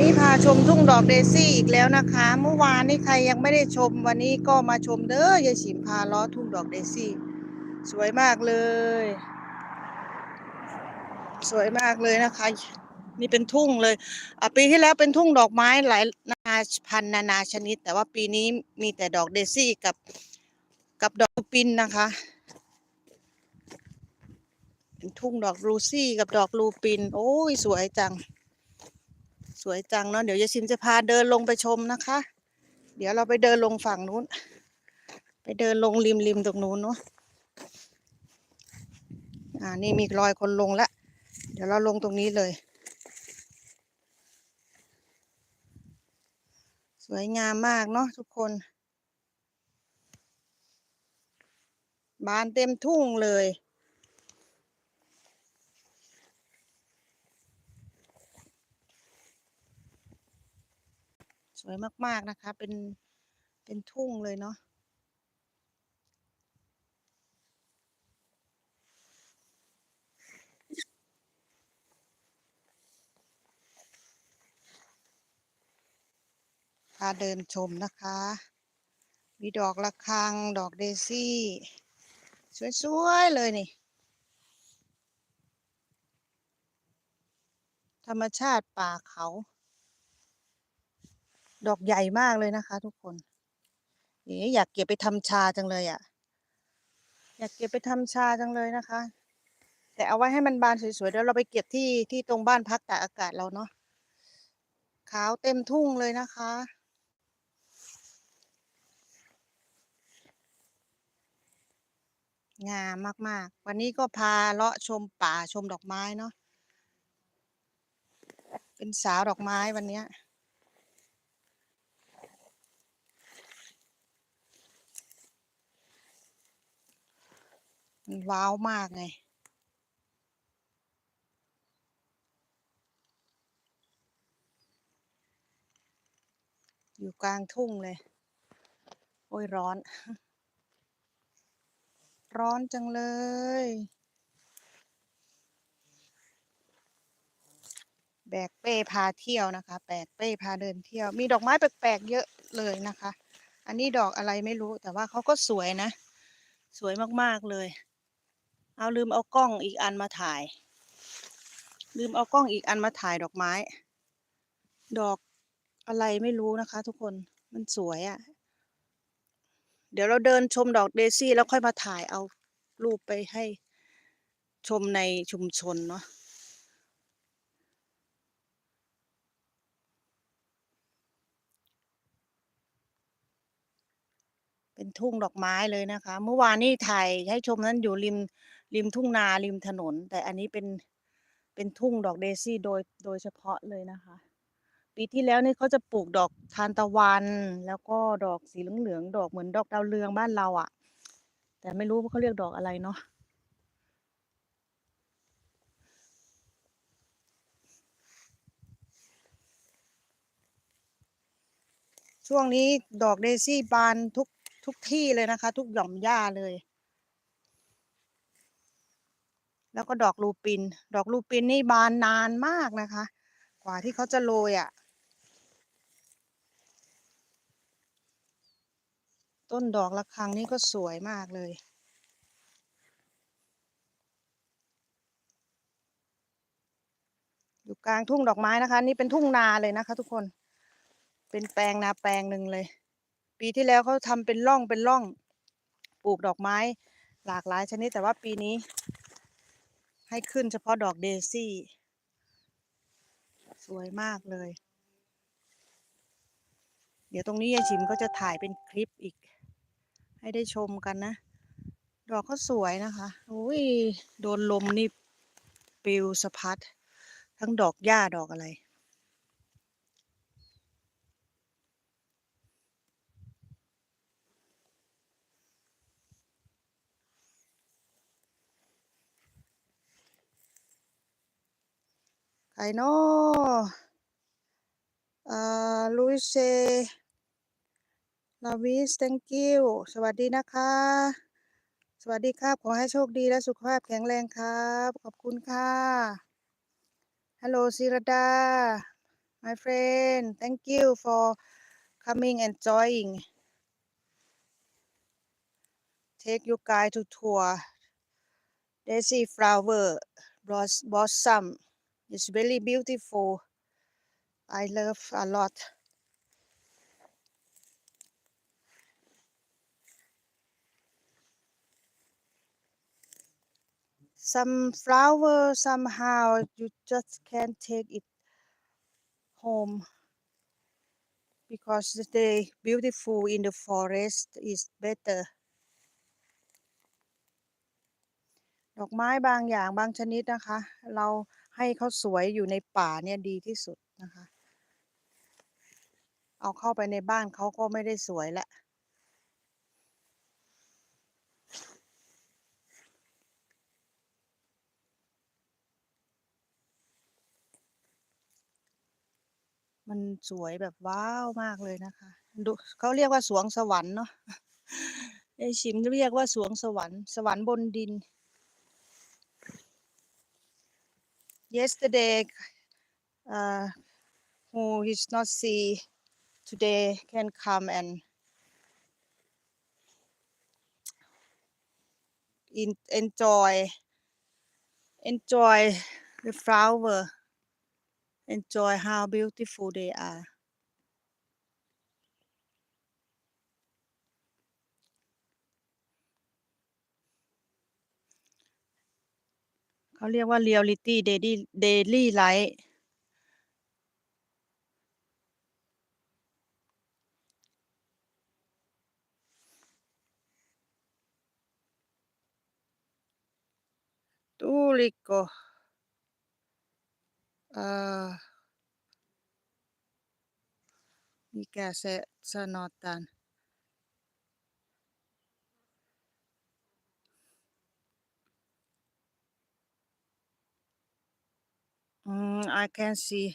นี้พาชมทุ่งดอกเดซี่อีกแล้วนะคะ เมื่อวานนี้ใครยังไม่ได้ชมวันนี้ก็มาชมเด้อยายฉิมพาล้อทุ่งดอกเดซี่ สวยมากเลย สวยมากเลยนะคะ นี่เป็นทุ่งเลยอะปีที่แล้วเป็นทุ่งดอกไม้หลายนานาพันนานาชนิด แต่ว่าปีนี้มีแต่ดอกเดซี่กับกับดอกปินนะคะ เป็นทุ่งดอกรูซี่กับดอกลูปิน โอ้ยสวยจัง สวยจังเนาะเดี๋ยวยายซิมจะพาเดินลงไปชมนะคะ เดี๋ยวเราไปเดินลงฝั่งนู้น ไปเดินลงริมริมตรงนู้นเนาะอ่านี่มีรอยคนลงแล้วเดี๋ยวเราลงตรงนี้เลย สวยงามมากเนาะทุกคน บานเต็มทุ่งเลย สวยมากๆนะคะ เป็นเป็นทุ่งเลยเนาะพาเดินชมนะคะ มีดอกระฆัง ดอกเดซี่ สวยๆ เลยนี่ ธรรมชาติป่าเขา ดอกใหญ่มากเลยนะคะ ทุกคนเอ๋อยากเก็บไปทำชาจังเลยอะ่ะ อยากเก็บไปทำชาจังเลยนะคะ แต่เอาไว้ให้มันบานสวยๆเดี๋ยวเราไปเก็บที่ที่ตรงบ้านพักตากอากาศเราเนาะขาวเต็มทุ่งเลยนะคะงามมาก ๆ วันนี้ก็พาเลาะชมป่าชมดอกไม้เนาะ เป็นสาวดอกไม้วันเนี้ มันว้าวมากไง อยู่กลางทุ่งเลย โอ้ยร้อน ร้อนจังเลยแบกเป้พาเที่ยวนะคะ แบกเป้พาเดินเที่ยว มีดอกไม้แปลกๆเยอะเลยนะคะ อันนี้ดอกอะไรไม่รู้ แต่ว่าเขาก็สวยนะ สวยมากๆเลย เอาลืมเอากล้องอีกอันมาถ่าย ลืมเอากล้องอีกอันมาถ่ายดอกไม้ ดอกอะไรไม่รู้นะคะ ทุกคนมันสวยอะ่ะ เดี๋ยวเราเดินชมดอกเดซี่แล้วค่อยมาถ่ายเอารูปไปให้ชมในชุมชนเนาะเป็นทุ่งดอกไม้เลยนะคะ เมื่อวานนี้ถ่ายให้ชมนั้นอยู่ริม ริมทุ่งนาริมถนน แต่อันนี้เป็นเป็นทุ่งดอกเดซี่โดยโดยเฉพาะเลยนะคะ ปีที่แล้วนี่เขาจะปลูกดอกทานตะวัน แล้วก็ดอกสีเหลืองๆดอกเหมือนดอกดาวเรืองบ้านเราอะ่ะ แต่ไม่รู้ว่าเขาเรียกดอกอะไรเนาะช่วงนี้ดอกเดซี่บานทุกทุกที่เลยนะคะ ทุกหย่อมหญ้าเลย แล้วก็ดอกลูปิน ดอกลูปินนี่บานนานมากนะคะ กว่าที่เขาจะโรยอะ่ะ ต้นดอกระฆังนี่ก็สวยมากเลย อยู่กลางทุ่งดอกไม้นะคะ นี่เป็นทุ่งนาเลยนะคะ ทุกคน เป็นแปลงนาแปลงหนึ่งเลย ปีที่แล้วเขาทำเป็นร่องเป็นร่อง ปลูกดอกไม้ หลากหลายชนิดแต่ว่าปีนี้ ให้ขึ้นเฉพาะดอกเดซี่ สวยมากเลย เดี๋ยวตรงนี้ยายชิมก็จะถ่ายเป็นคลิปอีก ให้ได้ชมกันนะ ดอกก็สวยนะคะอุ้ยโดนลมนี่ปลิวสะพัด ทั้งดอกหญ้าดอกอะไร ใครเนาะอ่อลุยเซลาวิส thank you สวัสดีนะคะ สวัสดีครับ ขอให้โชคดีและสุขภาพแข็งแรงครับ ขอบคุณค่ะ ฮัลโหลศิรดา my friend thank you for coming and joining take you guys to tour daisy flower blos- blossom it's very beautiful I love a lot some flower somehow you just can't take it home because they beautiful in the forest is better ดอกไม้บางอย่างบางชนิดนะคะ เรา ให้เขาสวยอยู่ในป่าเนี่ยดีที่สุดนะคะ เอาเข้าไปในบ้านเขาก็ไม่ได้สวยละมันสวยแบบว้าวมากเลยนะคะดูเขาเรียกว่าสวงสวรรค์เนาะไอชิมเรียกว่าสวงสวรรค์ สวรรค์บนดิน yesterday uh, who is not see today can come and in, enjoy enjoy the flower enjoy how beautiful they are เขาเรียกว่า reality daily daily life ตูริโกเ I can see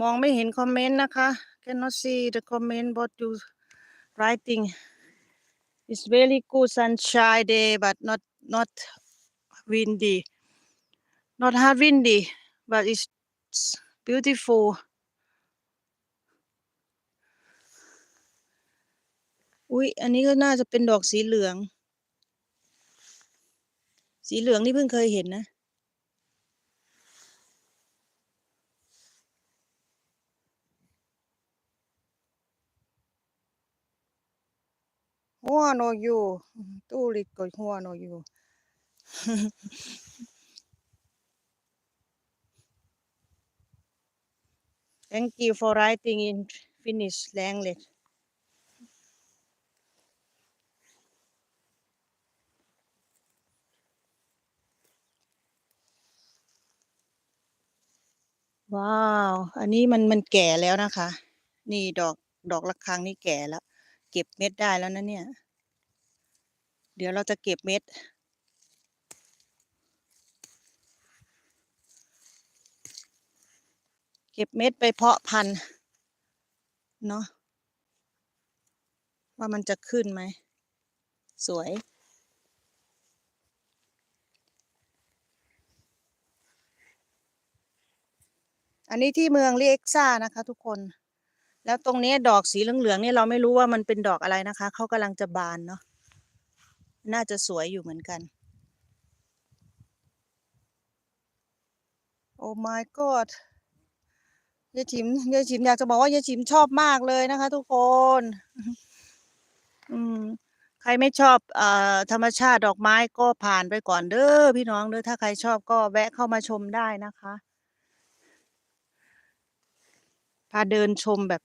มองไม่เห็นคอมเมนต์นะคะ cannot see the comment what you writing it's very good sunshine day but not not windy not hard windy but it's beautiful อุ๊ย อันนี้ก็น่าจะเป็นดอกสีเหลือง สีเหลืองนี่เพิ่งเคยเห็นนะ หัวโนยูตูริโกหัวโนยู Thank you for writing in Finnish language ว้าวอันนี้มันมันแก่แล้วนะคะ นี่ดอกดอกระฆังนี่แก่แล้ว เก็บเม็ดได้แล้วนะเนี่ย เดี๋ยวเราจะเก็บเม็ด เก็บเม็ดไปเพาะพันธุ์เนาะว่ามันจะขึ้นไหม สวยอันนี้ที่เมืองเรียกซ่านะคะทุกคน แล้วตรงนี้ดอกสีเหลืองๆเนี่ยเราไม่รู้ว่ามันเป็นดอกอะไรนะคะ เขากำลังจะบานเนาะ น่าจะสวยอยู่เหมือนกัน โอ้ my god ยายจิมยายจิมอยากจะบอกว่ายายจิมชอบมากเลยนะคะ ทุกคน อืม ใครไม่ชอบอธรรมชาติดอกไม้ก็ผ่านไปก่อนเด้อพี่น้องเด้อ ถ้าใครชอบก็แวะเข้ามาชมได้นะคะ พาเดินชมแบบ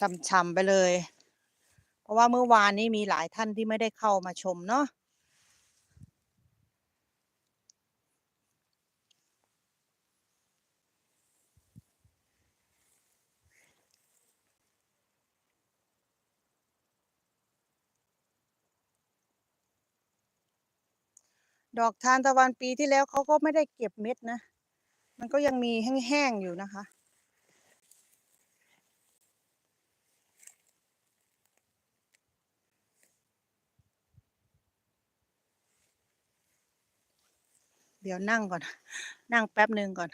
ช่ำๆไปเลย เพราะว่าเมื่อวานนี้มีหลายท่านที่ไม่ได้เข้ามาชมเนาะดอกทานตะวันปีที่แล้วเขาก็ไม่ได้เก็บเม็ดนะ มันก็ยังมีแห้งๆอยู่นะคะ เดี๋ยวนั่งก่อน นั่งแป๊บหนึ่งก่อน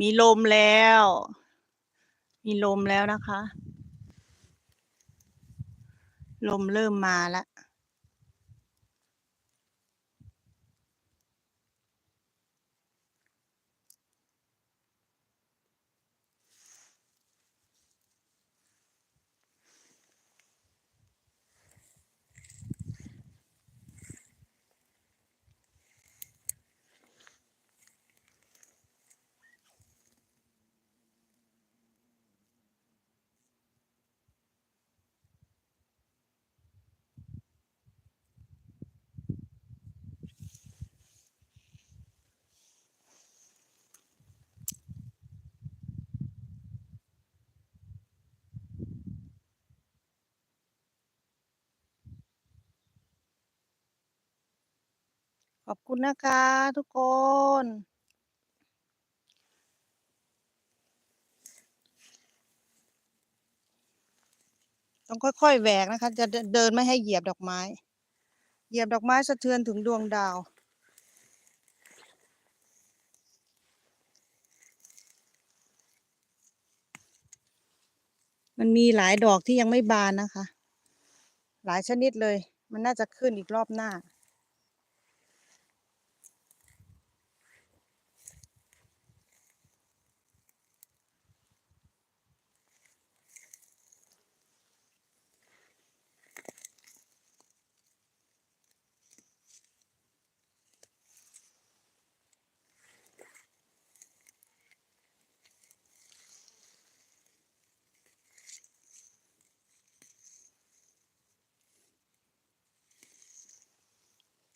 มีลมแล้ว มีลมแล้วนะคะ ลมเริ่มมาแล้ว ขอบคุณนะคะทุกคน ต้องค่อยๆแหวกนะคะ จะเดินไม่ให้เหยียบดอกไม้ เหยียบดอกไม้สะเทือนถึงดวงดาวมันมีหลายดอกที่ยังไม่บานนะคะ หลายชนิดเลย มันน่าจะขึ้นอีกรอบหน้า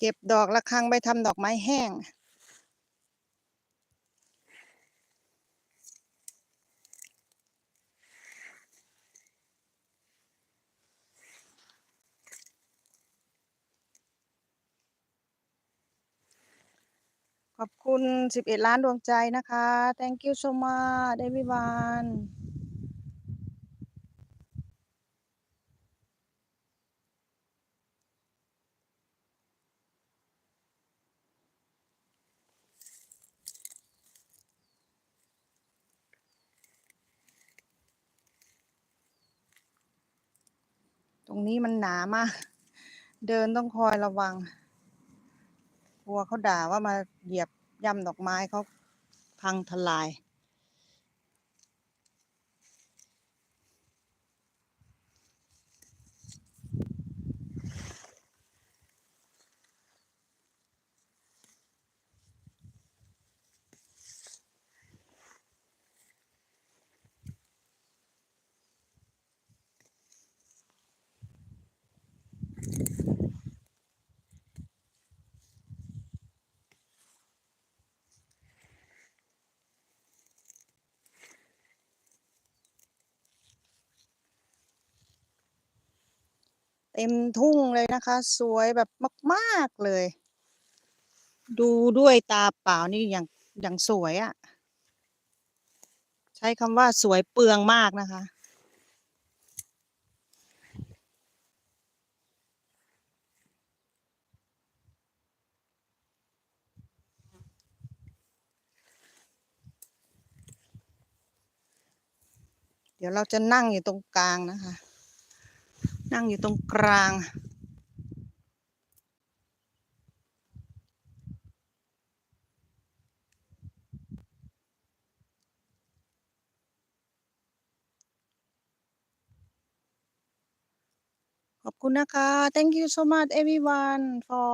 เก็บดอกระฆังไปทำดอกไม้แห้ง ขอบคุณ 11 ล้านดวงใจนะคะ thank you so much everyone ตรงนี้มันหนามาก เดินต้องคอยระวัง กลัวเขาด่าว่ามาเหยียบย่ำดอกไม้เขาพังทลาย เต็มทุ่งเลยนะคะ สวยแบบมาก ๆ เลย ดูด้วยตาเปล่านี่อย่างอย่างสวยอะ่ะ ใช้คำว่าสวยเปลืองมากนะคะ เดี๋ยวเราจะนั่งอยู่ตรงกลางนะคะ นั่งอยู่ตรงกลาง ขอบคุณนะคะ thank you so much everyone for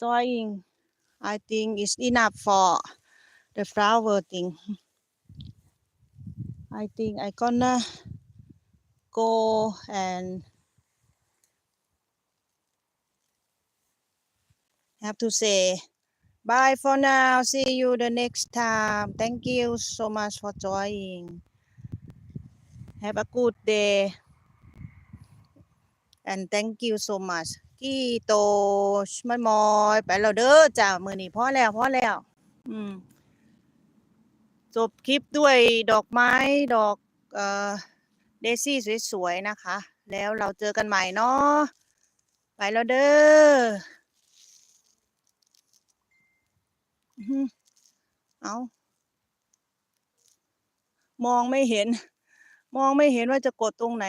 joining I think it's enough for the flower thing I think I gonna go and have to say bye for now see you the next time thank you so much for joining have a good day and thank you so much กี่โตชมอยมอยไปแล้วเด้อจ้ามือนี้พอแล้วพอแล้ว อืม จบคลิปด้วยดอกไม้ดอก เอ่อ เดซี่สวยๆนะคะ แล้วเราเจอกันใหม่เนาะไปแล้วเด้ออื้อหือเอามองไม่เห็น มองไม่เห็นว่าจะกดตรงไหน